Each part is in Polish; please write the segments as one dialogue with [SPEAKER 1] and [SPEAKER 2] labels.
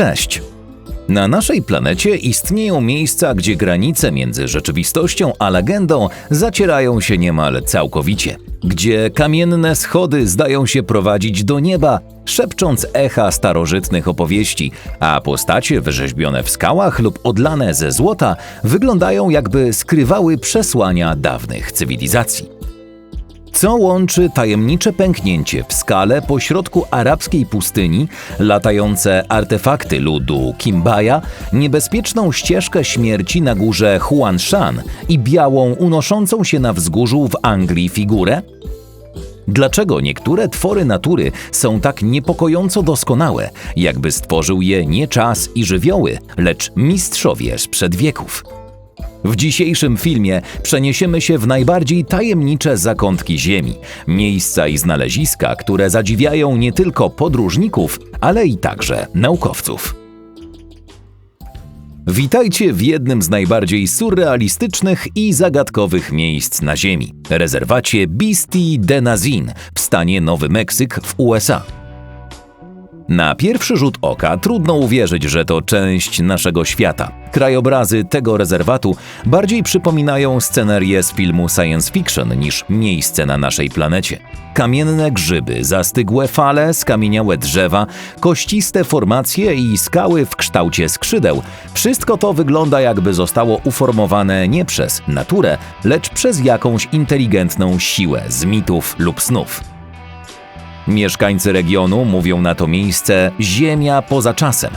[SPEAKER 1] Cześć! Na naszej planecie istnieją miejsca, gdzie granice między rzeczywistością a legendą zacierają się niemal całkowicie. Gdzie kamienne schody zdają się prowadzić do nieba, szepcząc echa starożytnych opowieści, a postacie wyrzeźbione w skałach lub odlane ze złota wyglądają jakby skrywały przesłania dawnych cywilizacji. Co łączy tajemnicze pęknięcie w skale pośrodku arabskiej pustyni, latające artefakty ludu Kimbaya, niebezpieczną ścieżkę śmierci na górze Huanshan i białą, unoszącą się na wzgórzu w Anglii figurę? Dlaczego niektóre twory natury są tak niepokojąco doskonałe, jakby stworzył je nie czas i żywioły, lecz mistrzowie sprzed wieków? W dzisiejszym filmie przeniesiemy się w najbardziej tajemnicze zakątki Ziemi, miejsca i znaleziska, które zadziwiają nie tylko podróżników, ale i także naukowców. Witajcie w jednym z najbardziej surrealistycznych i zagadkowych miejsc na Ziemi rezerwacie Beastie de Nazin w stanie Nowy Meksyk w USA. Na pierwszy rzut oka trudno uwierzyć, że to część naszego świata. Krajobrazy tego rezerwatu bardziej przypominają scenerię z filmu science fiction niż miejsce na naszej planecie. Kamienne grzyby, zastygłe fale, skamieniałe drzewa, kościste formacje i skały w kształcie skrzydeł wszystko to wygląda jakby zostało uformowane nie przez naturę, lecz przez jakąś inteligentną siłę z mitów lub snów. Mieszkańcy regionu mówią na to miejsce Ziemia poza czasem.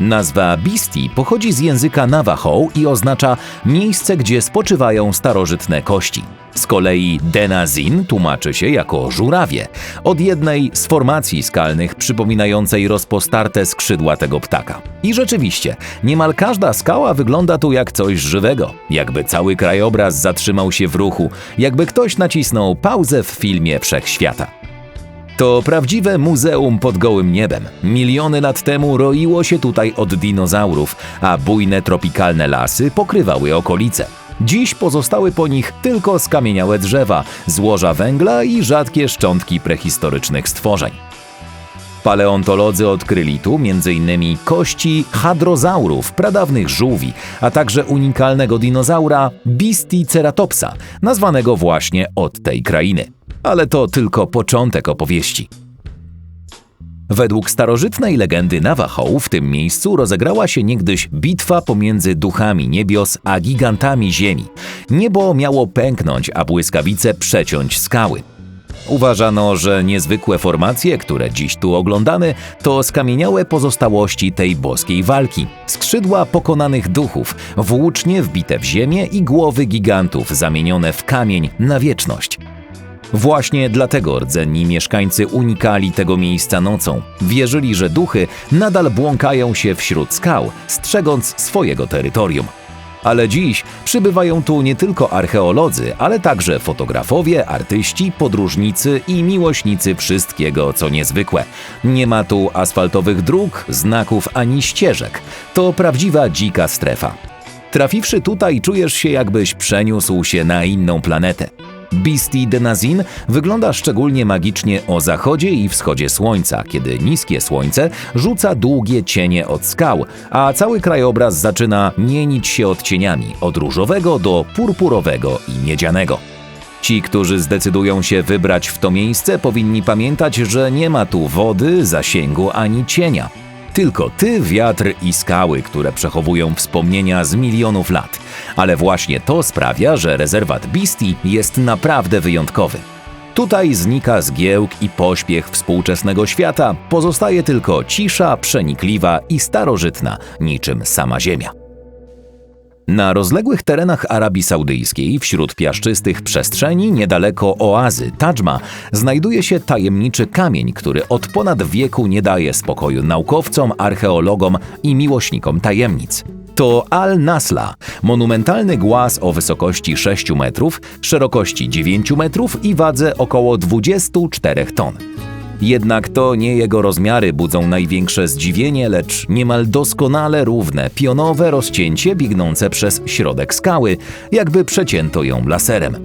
[SPEAKER 1] Nazwa Bisti pochodzi z języka Navajo i oznacza miejsce, gdzie spoczywają starożytne kości. Z kolei Denazin tłumaczy się jako żurawie, od jednej z formacji skalnych przypominającej rozpostarte skrzydła tego ptaka. I rzeczywiście, niemal każda skała wygląda tu jak coś żywego, jakby cały krajobraz zatrzymał się w ruchu, jakby ktoś nacisnął pauzę w filmie Wszechświata. To prawdziwe muzeum pod gołym niebem. Miliony lat temu roiło się tutaj od dinozaurów, a bujne tropikalne lasy pokrywały okolice. Dziś pozostały po nich tylko skamieniałe drzewa, złoża węgla i rzadkie szczątki prehistorycznych stworzeń. Paleontolodzy odkryli tu m.in. kości hadrozaurów, pradawnych żółwi, a także unikalnego dinozaura Bisticeratopsa, nazwanego właśnie od tej krainy. Ale to tylko początek opowieści. Według starożytnej legendy Navajo w tym miejscu rozegrała się niegdyś bitwa pomiędzy duchami niebios a gigantami ziemi. Niebo miało pęknąć, a błyskawice przeciąć skały. Uważano, że niezwykłe formacje, które dziś tu oglądamy, to skamieniałe pozostałości tej boskiej walki. Skrzydła pokonanych duchów, włócznie wbite w ziemię i głowy gigantów zamienione w kamień na wieczność. Właśnie dlatego rdzenni mieszkańcy unikali tego miejsca nocą. Wierzyli, że duchy nadal błąkają się wśród skał, strzegąc swojego terytorium. Ale dziś przybywają tu nie tylko archeolodzy, ale także fotografowie, artyści, podróżnicy i miłośnicy wszystkiego, co niezwykłe. Nie ma tu asfaltowych dróg, znaków ani ścieżek. To prawdziwa dzika strefa. Trafiwszy tutaj, czujesz się, jakbyś przeniósł się na inną planetę. Bisti de Nazin wygląda szczególnie magicznie o zachodzie i wschodzie słońca, kiedy niskie słońce rzuca długie cienie od skał, a cały krajobraz zaczyna mienić się odcieniami od różowego do purpurowego i miedzianego. Ci, którzy zdecydują się wybrać w to miejsce, powinni pamiętać, że nie ma tu wody, zasięgu ani cienia. Tylko ty, wiatr i skały, które przechowują wspomnienia z milionów lat. Ale właśnie to sprawia, że rezerwat Bisti jest naprawdę wyjątkowy. Tutaj znika zgiełk i pośpiech współczesnego świata, pozostaje tylko cisza przenikliwa i starożytna, niczym sama ziemia. Na rozległych terenach Arabii Saudyjskiej, wśród piaszczystych przestrzeni niedaleko oazy Tadżma, znajduje się tajemniczy kamień, który od ponad wieku nie daje spokoju naukowcom, archeologom i miłośnikom tajemnic. To Al-Nasla, monumentalny głaz o wysokości 6 metrów, szerokości 9 metrów i wadze około 24 ton. Jednak to nie jego rozmiary budzą największe zdziwienie, lecz niemal doskonale równe, pionowe rozcięcie biegnące przez środek skały, jakby przecięto ją laserem.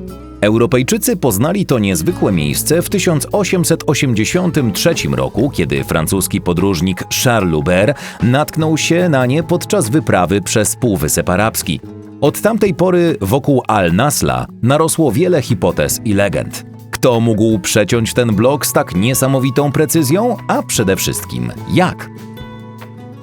[SPEAKER 1] Europejczycy poznali to niezwykłe miejsce w 1883 roku, kiedy francuski podróżnik Charles Lubert natknął się na nie podczas wyprawy przez Półwysep Arabski. Od tamtej pory wokół Al-Nasla narosło wiele hipotez i legend. Kto mógł przeciąć ten blok z tak niesamowitą precyzją, a przede wszystkim jak?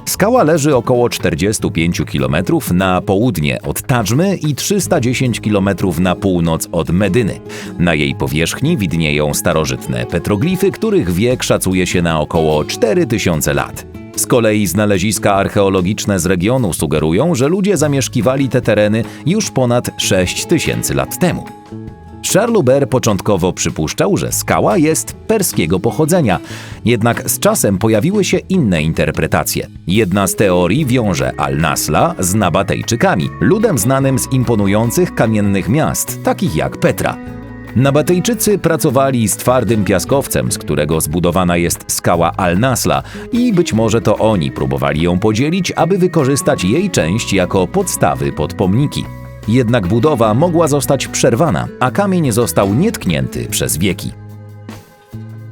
[SPEAKER 1] Skała leży około 45 km na południe od Tadżmy i 310 km na północ od Medyny. Na jej powierzchni widnieją starożytne petroglify, których wiek szacuje się na około 4000 lat. Z kolei znaleziska archeologiczne z regionu sugerują, że ludzie zamieszkiwali te tereny już ponad 6000 lat temu. Charles początkowo przypuszczał, że skała jest perskiego pochodzenia, jednak z czasem pojawiły się inne interpretacje. Jedna z teorii wiąże Al-Nasla z Nabatejczykami, ludem znanym z imponujących kamiennych miast, takich jak Petra. Nabatejczycy pracowali z twardym piaskowcem, z którego zbudowana jest skała Al-Nasla i być może to oni próbowali ją podzielić, aby wykorzystać jej część jako podstawy pod pomniki. Jednak budowa mogła zostać przerwana, a kamień został nietknięty przez wieki.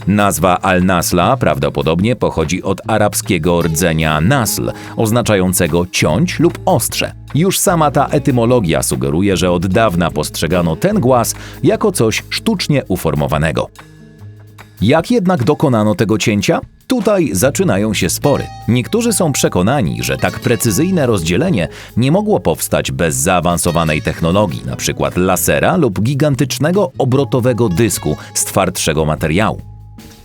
[SPEAKER 1] Nazwa Al-Nasla prawdopodobnie pochodzi od arabskiego rdzenia nasl, oznaczającego ciąć lub ostrze. Już sama ta etymologia sugeruje, że od dawna postrzegano ten głaz jako coś sztucznie uformowanego. Jak jednak dokonano tego cięcia? Tutaj zaczynają się spory. Niektórzy są przekonani, że tak precyzyjne rozdzielenie nie mogło powstać bez zaawansowanej technologii, np. lasera lub gigantycznego obrotowego dysku z twardszego materiału.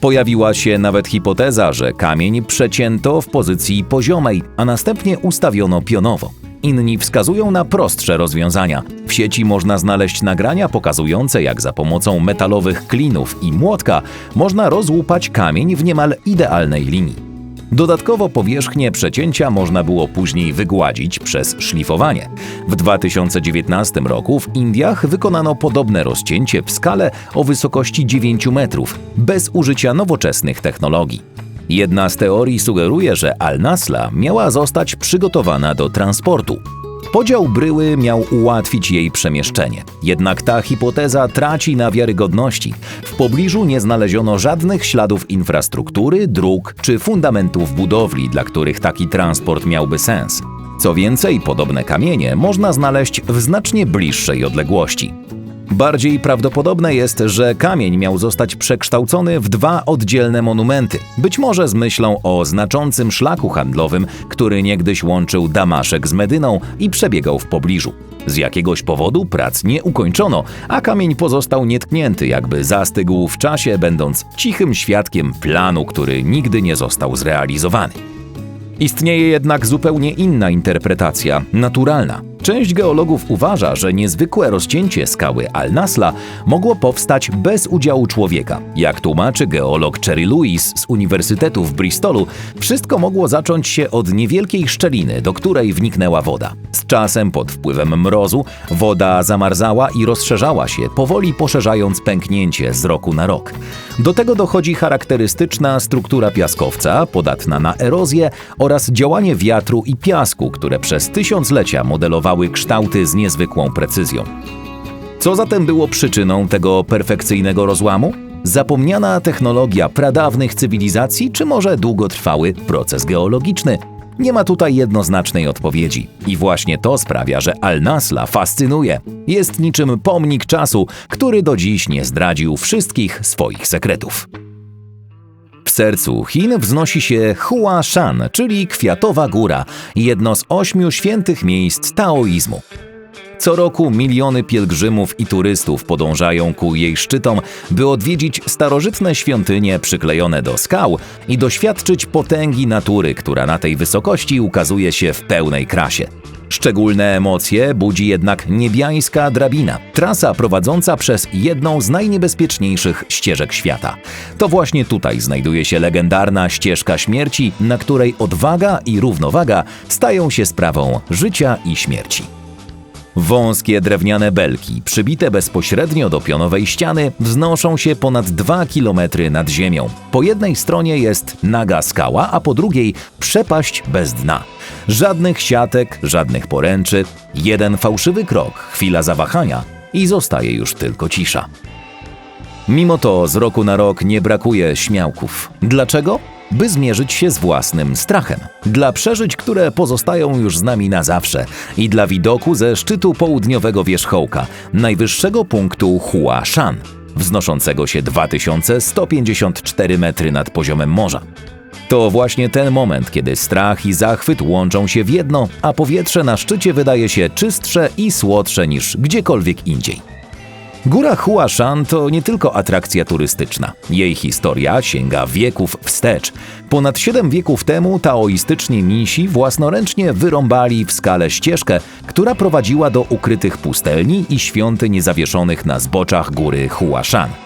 [SPEAKER 1] Pojawiła się nawet hipoteza, że kamień przecięto w pozycji poziomej, a następnie ustawiono pionowo. Inni wskazują na prostsze rozwiązania. W sieci można znaleźć nagrania pokazujące, jak za pomocą metalowych klinów i młotka można rozłupać kamień w niemal idealnej linii. Dodatkowo powierzchnię przecięcia można było później wygładzić przez szlifowanie. W 2019 roku w Indiach wykonano podobne rozcięcie w skale o wysokości 9 metrów, bez użycia nowoczesnych technologii. Jedna z teorii sugeruje, że Al-Nasla miała zostać przygotowana do transportu. Podział bryły miał ułatwić jej przemieszczenie. Jednak ta hipoteza traci na wiarygodności. W pobliżu nie znaleziono żadnych śladów infrastruktury, dróg czy fundamentów budowli, dla których taki transport miałby sens. Co więcej, podobne kamienie można znaleźć w znacznie bliższej odległości. Bardziej prawdopodobne jest, że kamień miał zostać przekształcony w dwa oddzielne monumenty, być może z myślą o znaczącym szlaku handlowym, który niegdyś łączył Damaszek z Medyną i przebiegał w pobliżu. Z jakiegoś powodu prac nie ukończono, a kamień pozostał nietknięty, jakby zastygł w czasie, będąc cichym świadkiem planu, który nigdy nie został zrealizowany. Istnieje jednak zupełnie inna interpretacja, naturalna. Część geologów uważa, że niezwykłe rozcięcie skały Al-Nasla mogło powstać bez udziału człowieka. Jak tłumaczy geolog Cherry Lewis z Uniwersytetu w Bristolu, wszystko mogło zacząć się od niewielkiej szczeliny, do której wniknęła woda. Z czasem, pod wpływem mrozu, woda zamarzała i rozszerzała się, powoli poszerzając pęknięcie z roku na rok. Do tego dochodzi charakterystyczna struktura piaskowca, podatna na erozję oraz działanie wiatru i piasku, które przez tysiąclecia kształty z niezwykłą precyzją. Co zatem było przyczyną tego perfekcyjnego rozłamu? Zapomniana technologia pradawnych cywilizacji, czy może długotrwały proces geologiczny? Nie ma tutaj jednoznacznej odpowiedzi. I właśnie to sprawia, że Al-Nasla fascynuje. Jest niczym pomnik czasu, który do dziś nie zdradził wszystkich swoich sekretów. W sercu Chin wznosi się Hua Shan, czyli Kwiatowa Góra, jedno z ośmiu świętych miejsc taoizmu. Co roku miliony pielgrzymów i turystów podążają ku jej szczytom, by odwiedzić starożytne świątynie przyklejone do skał i doświadczyć potęgi natury, która na tej wysokości ukazuje się w pełnej krasie. Szczególne emocje budzi jednak niebiańska drabina, trasa prowadząca przez jedną z najniebezpieczniejszych ścieżek świata. To właśnie tutaj znajduje się legendarna ścieżka śmierci, na której odwaga i równowaga stają się sprawą życia i śmierci. Wąskie drewniane belki, przybite bezpośrednio do pionowej ściany, wznoszą się ponad 2 km nad ziemią. Po jednej stronie jest naga skała, a po drugiej przepaść bez dna. Żadnych siatek, żadnych poręczy, jeden fałszywy krok, chwila zawahania i zostaje już tylko cisza. Mimo to z roku na rok nie brakuje śmiałków. Dlaczego? By zmierzyć się z własnym strachem. Dla przeżyć, które pozostają już z nami na zawsze i dla widoku ze szczytu południowego wierzchołka, najwyższego punktu Hua Shan, wznoszącego się 2154 metry nad poziomem morza. To właśnie ten moment, kiedy strach i zachwyt łączą się w jedno, a powietrze na szczycie wydaje się czystsze i słodsze niż gdziekolwiek indziej. Góra Huashan to nie tylko atrakcja turystyczna. Jej historia sięga wieków wstecz. Ponad siedem wieków temu taoistyczni misi własnoręcznie wyrąbali w skale ścieżkę, która prowadziła do ukrytych pustelni i świątyń zawieszonych na zboczach góry Huashan.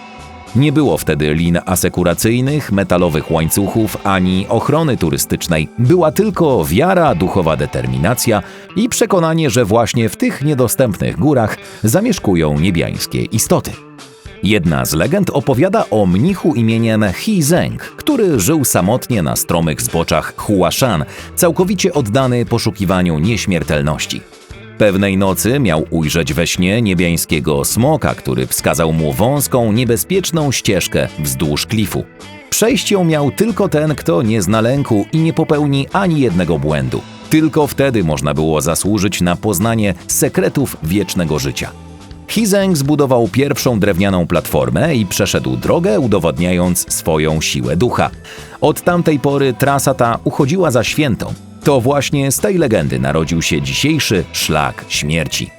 [SPEAKER 1] Nie było wtedy lin asekuracyjnych, metalowych łańcuchów ani ochrony turystycznej. Była tylko wiara, duchowa determinacja i przekonanie, że właśnie w tych niedostępnych górach zamieszkują niebiańskie istoty. Jedna z legend opowiada o mnichu imieniem Hi Zeng, który żył samotnie na stromych zboczach Huashan, całkowicie oddany poszukiwaniu nieśmiertelności. Pewnej nocy miał ujrzeć we śnie niebiańskiego smoka, który wskazał mu wąską, niebezpieczną ścieżkę wzdłuż klifu. Przejść ją miał tylko ten, kto nie zna lęku i nie popełni ani jednego błędu. Tylko wtedy można było zasłużyć na poznanie sekretów wiecznego życia. Hizeng zbudował pierwszą drewnianą platformę i przeszedł drogę, udowodniając swoją siłę ducha. Od tamtej pory trasa ta uchodziła za świętą. To właśnie z tej legendy narodził się dzisiejszy szlak śmierci.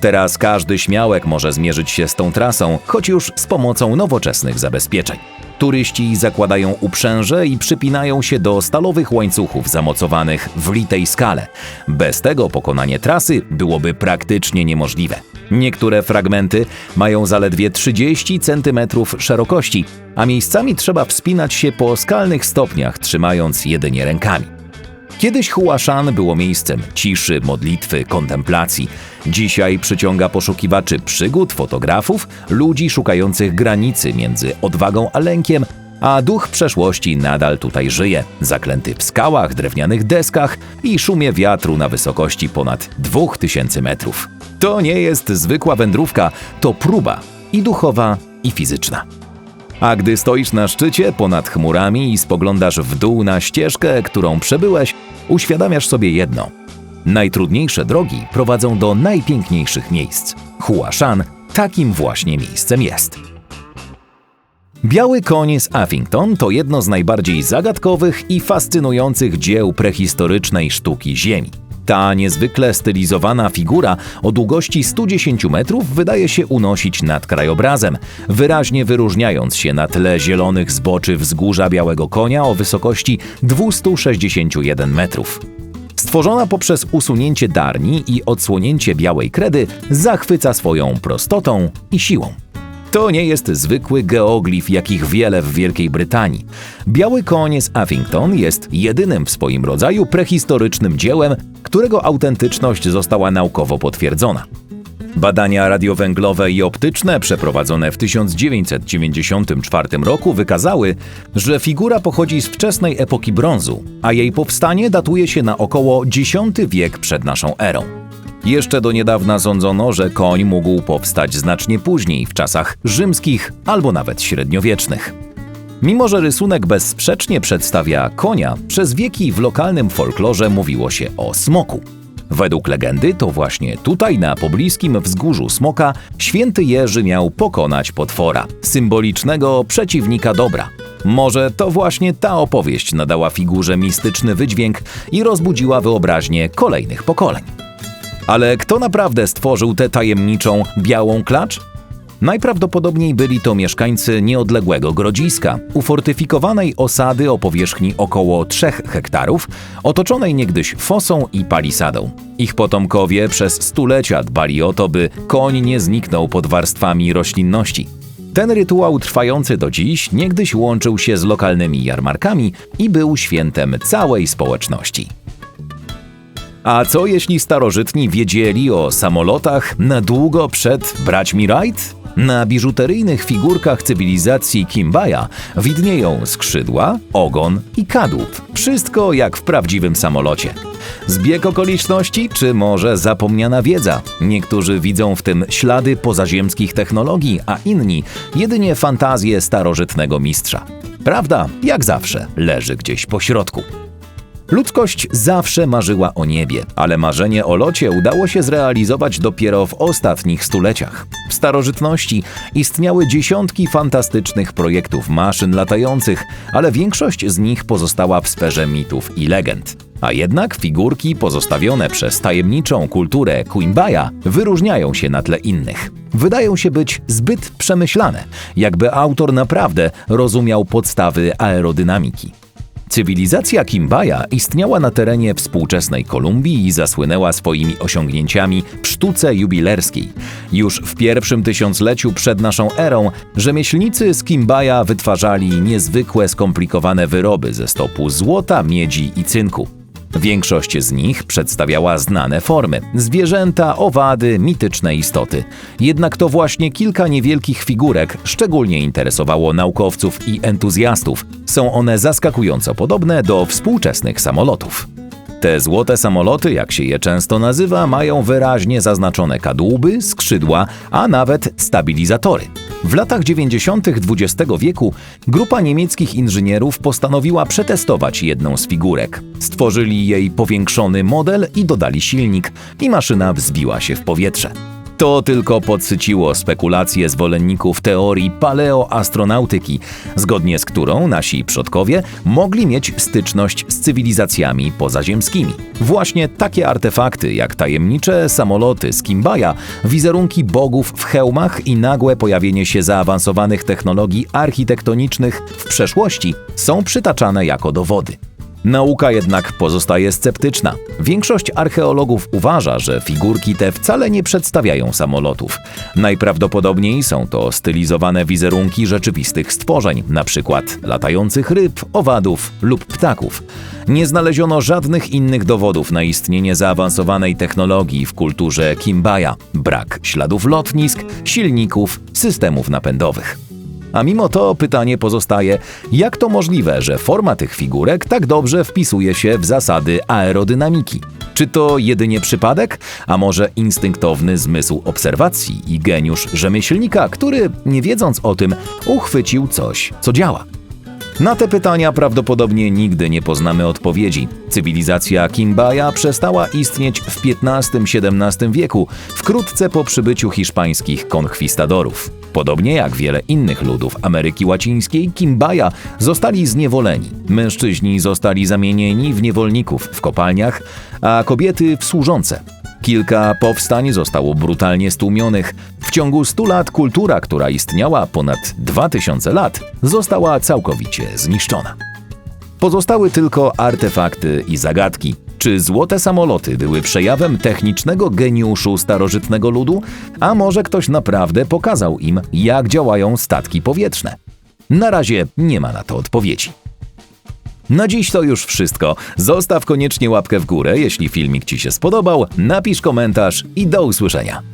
[SPEAKER 1] Teraz każdy śmiałek może zmierzyć się z tą trasą, choć już z pomocą nowoczesnych zabezpieczeń. Turyści zakładają uprzęże i przypinają się do stalowych łańcuchów zamocowanych w litej skale. Bez tego pokonanie trasy byłoby praktycznie niemożliwe. Niektóre fragmenty mają zaledwie 30 cm szerokości, a miejscami trzeba wspinać się po skalnych stopniach, trzymając jedynie rękami. Kiedyś Huashan było miejscem ciszy, modlitwy, kontemplacji. Dzisiaj przyciąga poszukiwaczy przygód, fotografów, ludzi szukających granicy między odwagą a lękiem, a duch przeszłości nadal tutaj żyje, zaklęty w skałach, drewnianych deskach i szumie wiatru na wysokości ponad 2000 metrów. To nie jest zwykła wędrówka, to próba i duchowa, i fizyczna. A gdy stoisz na szczycie ponad chmurami i spoglądasz w dół na ścieżkę, którą przebyłeś, uświadamiasz sobie jedno. Najtrudniejsze drogi prowadzą do najpiękniejszych miejsc. Huashan takim właśnie miejscem jest. Biały koń z Affington to jedno z najbardziej zagadkowych i fascynujących dzieł prehistorycznej sztuki Ziemi. Ta niezwykle stylizowana figura o długości 110 metrów wydaje się unosić nad krajobrazem, wyraźnie wyróżniając się na tle zielonych zboczy wzgórza Białego Konia o wysokości 261 metrów. Stworzona poprzez usunięcie darni i odsłonięcie białej kredy, zachwyca swoją prostotą i siłą. To nie jest zwykły geoglif, jakich wiele w Wielkiej Brytanii. Biały koń z Affington jest jedynym w swoim rodzaju prehistorycznym dziełem, którego autentyczność została naukowo potwierdzona. Badania radiowęglowe i optyczne przeprowadzone w 1994 roku wykazały, że figura pochodzi z wczesnej epoki brązu, a jej powstanie datuje się na około X wiek przed naszą erą. Jeszcze do niedawna sądzono, że koń mógł powstać znacznie później, w czasach rzymskich albo nawet średniowiecznych. Mimo, że rysunek bezsprzecznie przedstawia konia, przez wieki w lokalnym folklorze mówiło się o smoku. Według legendy to właśnie tutaj, na pobliskim wzgórzu Smoka, święty Jerzy miał pokonać potwora, symbolicznego przeciwnika dobra. Może to właśnie ta opowieść nadała figurze mistyczny wydźwięk i rozbudziła wyobraźnię kolejnych pokoleń. Ale kto naprawdę stworzył tę tajemniczą białą klacz? Najprawdopodobniej byli to mieszkańcy nieodległego Grodziska, ufortyfikowanej osady o powierzchni około 3 hektarów, otoczonej niegdyś fosą i palisadą. Ich potomkowie przez stulecia dbali o to, by koń nie zniknął pod warstwami roślinności. Ten rytuał trwający do dziś niegdyś łączył się z lokalnymi jarmarkami i był świętem całej społeczności. A co jeśli starożytni wiedzieli o samolotach na długo przed braćmi Wright? Na biżuteryjnych figurkach cywilizacji Kimbaya widnieją skrzydła, ogon i kadłub. Wszystko jak w prawdziwym samolocie. Zbieg okoliczności, czy może zapomniana wiedza? Niektórzy widzą w tym ślady pozaziemskich technologii, a inni jedynie fantazję starożytnego mistrza. Prawda, jak zawsze, leży gdzieś po środku. Ludzkość zawsze marzyła o niebie, ale marzenie o locie udało się zrealizować dopiero w ostatnich stuleciach. W starożytności istniały dziesiątki fantastycznych projektów maszyn latających, ale większość z nich pozostała w sferze mitów i legend. A jednak figurki pozostawione przez tajemniczą kulturę Quimbaja wyróżniają się na tle innych. Wydają się być zbyt przemyślane, jakby autor naprawdę rozumiał podstawy aerodynamiki. Cywilizacja Kimbaja istniała na terenie współczesnej Kolumbii i zasłynęła swoimi osiągnięciami w sztuce jubilerskiej. Już w pierwszym tysiącleciu przed naszą erą rzemieślnicy z Kimbaja wytwarzali niezwykłe skomplikowane wyroby ze stopu złota, miedzi i cynku. Większość z nich przedstawiała znane formy zwierzęta, owady, mityczne istoty. Jednak to właśnie kilka niewielkich figurek szczególnie interesowało naukowców i entuzjastów. Są one zaskakująco podobne do współczesnych samolotów. Te złote samoloty, jak się je często nazywa, mają wyraźnie zaznaczone kadłuby, skrzydła, a nawet stabilizatory. W latach 90. XX wieku grupa niemieckich inżynierów postanowiła przetestować jedną z figurek. Stworzyli jej powiększony model i dodali silnik, i maszyna wzbiła się w powietrze. To tylko podsyciło spekulacje zwolenników teorii paleoastronautyki, zgodnie z którą nasi przodkowie mogli mieć styczność z cywilizacjami pozaziemskimi. Właśnie takie artefakty jak tajemnicze samoloty z Kimbaja, wizerunki bogów w hełmach i nagłe pojawienie się zaawansowanych technologii architektonicznych w przeszłości są przytaczane jako dowody. Nauka jednak pozostaje sceptyczna. Większość archeologów uważa, że figurki te wcale nie przedstawiają samolotów. Najprawdopodobniej są to stylizowane wizerunki rzeczywistych stworzeń, np. latających ryb, owadów lub ptaków. Nie znaleziono żadnych innych dowodów na istnienie zaawansowanej technologii w kulturze Kimbaja. Brak śladów lotnisk, silników, systemów napędowych. A mimo to pytanie pozostaje, jak to możliwe, że forma tych figurek tak dobrze wpisuje się w zasady aerodynamiki? Czy to jedynie przypadek, a może instynktowny zmysł obserwacji i geniusz rzemieślnika, który, nie wiedząc o tym, uchwycił coś, co działa? Na te pytania prawdopodobnie nigdy nie poznamy odpowiedzi. Cywilizacja Kimbaja przestała istnieć w XV-XVII wieku, wkrótce po przybyciu hiszpańskich konkwistadorów. Podobnie jak wiele innych ludów Ameryki Łacińskiej, Kimbaja zostali zniewoleni. Mężczyźni zostali zamienieni w niewolników w kopalniach, a kobiety w służące. Kilka powstań zostało brutalnie stłumionych. W ciągu 100 lat kultura, która istniała ponad 2000 lat, została całkowicie zniszczona. Pozostały tylko artefakty i zagadki. Czy złote samoloty były przejawem technicznego geniuszu starożytnego ludu, a może ktoś naprawdę pokazał im, jak działają statki powietrzne? Na razie nie ma na to odpowiedzi. Na dziś to już wszystko. Zostaw koniecznie łapkę w górę, jeśli filmik Ci się spodobał, napisz komentarz i do usłyszenia.